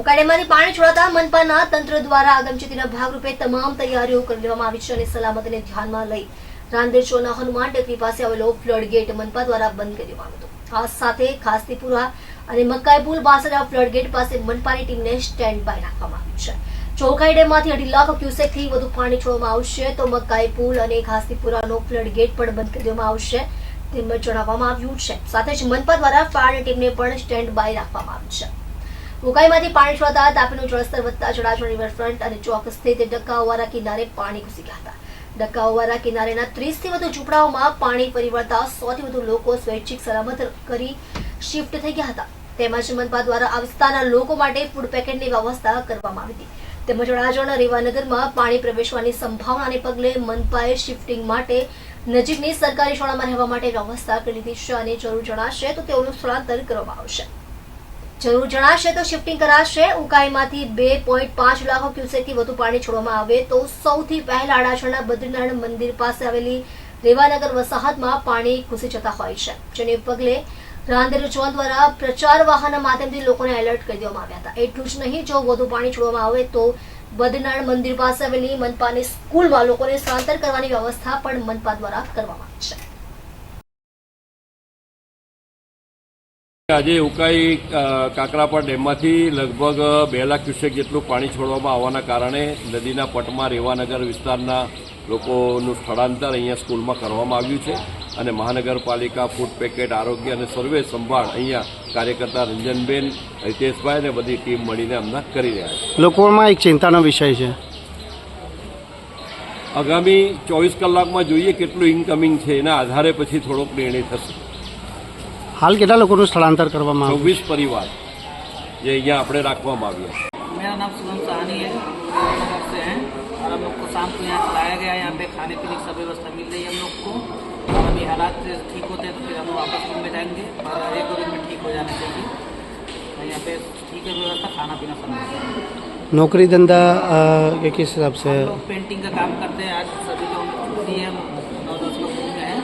ઉકાળેમાંથી પાણી છોડાતા મનપાના તંત્ર દ્વારા આગમચેતીના ભાગરૂપે તમામ તૈયારીઓ કરી લેવામાં આવી છે અને સલામતીને ધ્યાનમાં લઈ રાંદેરચોના હનુમાન ટેકરી પાસે આવેલો ફ્લડ ગેટ મનપા દ્વારા બંધ કરી દેવામાં હતો. આ સાથે ખાસતીપુરા અને મકાઈ પુલ પાસેના ફ્લડ ગેટ પાસે મનપાની ટીમને સ્ટેન્ડ બાય રાખવામાં આવી છે. ચોકાઈ ડેમમાંથી અઢી લાખ ક્યુસેકથી વધુ પાણી છોડવામાં આવશે તો મકાઈ પુલ અને ખાસતીપુરાનો ફ્લડ ગેટ પણ બંધ કરી દેવામાં આવશે તેમજ જણાવવામાં આવ્યું છે. સાથે જ મનપા દ્વારા ફાયર ટીમને પણ સ્ટેન્ડ બાય રાખવામાં આવી છે. ઉકાઈમાંથી પાણી છોડતા તાપીનું જળસ્તર વધતા જળાશય રિવરફ્રન્ટ અને ચોક સ્થિત ડક્કાઓવાળા કિનારે પાણી ઘૂસી ગયા હતા. ડક્કાઓવાળા કિનારેના ત્રીસથી વધુ ઝૂંપડાઓમાં પાણી ફરી વળતા સો વધુ લોકો સ્વૈચ્છિક સલામત કરી શિફ્ટ થઈ ગયા હતા. તેમજ મનપા દ્વારા આ વિસ્તારના લોકો માટે ફૂડ પેકેટની વ્યવસ્થા કરવામાં આવી હતી. તેમજ અડાજણ રેવાનગરમાં પાણી પ્રવેશવાની સંભાવનાને પગલે મનપાએ શિફ્ટિંગ માટે નજીકની સરકારી શાળામાં રહેવા માટે વ્યવસ્થા કરી લીધી છે અને જરૂર જણાશે તો તેઓનું સ્થળાંતર કરવામાં આવશે. જરૂર જણાશે તો શિફ્ટિંગ કરાશે. ઉકાઈમાંથી બે પોઈન્ટ પાંચ લાખ ક્યુસેકથી વધુ પાણી છોડવામાં આવે તો સૌથી પહેલા અડાજણના બદ્રીનારાયણ મંદિર પાસે આવેલી રેવાનગર વસાહતમાં પાણી ઘૂસી જતા હોય છે, જેને પગલે રાંદેર ઝોન દ્વારા પ્રચાર વાહનના માધ્યમથી લોકોને એલર્ટ કરી દેવામાં આવ્યા હતા. એટલું જ નહીં, જો વધુ પાણી છોડવામાં આવે તો બદ્રીનારાયણ મંદિર પાસે આવેલી મનપાની સ્કૂલમાં લોકોને સ્થળાંતર કરવાની વ્યવસ્થા પણ મનપા દ્વારા કરવામાં આવી છે. આજે ઉકાઈ કાકરાપા ડેમમાંથી લગભગ બે લાખ ક્યુસેક જેટલું પાણી છોડવામાં આવવાના કારણે નદીના પટમાં રેવાનગર વિસ્તારના લોકોનું સ્થળાંતર અહીંયા સ્કૂલમાં કરવામાં આવ્યું છે અને મહાનગરપાલિકા ફૂડ પેકેટ આરોગ્ય અને સર્વે સંભાળ અહીંયા કાર્યકર્તા રંજનબેન હિતેશભાઈ અને બધી ટીમ મળીને અમદાવાદ કરી રહ્યા છે. લોકોમાં એક ચિંતાનો વિષય છે. આગામી ચોવીસ કલાકમાં જોઈએ કેટલું ઇન્કમિંગ છે એના આધારે પછી થોડોક નિર્ણય થશે. હાલ કેટલા લોકોનું સ્થળાંતર કરવામાં આવ્યું છવ્વીસ પરિવાર જે અહીંયા આપણે રાખવામાં આવ્યા છે मेरा नाम सुगम सहानी है नगर से हैं और हम लोग को शाम को यहाँ लाया गया है यहाँ पे खाने पीने की सब व्यवस्था मिल रही है हम लोग को और अभी हालात ठीक होते हैं तो फिर हम लोग वापस रूम में जाएंगे और एक दो दिन में ठीक हो जाना चाहिए और यहाँ पे ठीक है व्यवस्था खाना पीना सब मिलता है नौकरी धंधा अ, के किस हिसाब से हम लोग पेंटिंग का काम करते हैं आज सभी लोग छुट्टी है हम नौ दस लोग रूम में हैं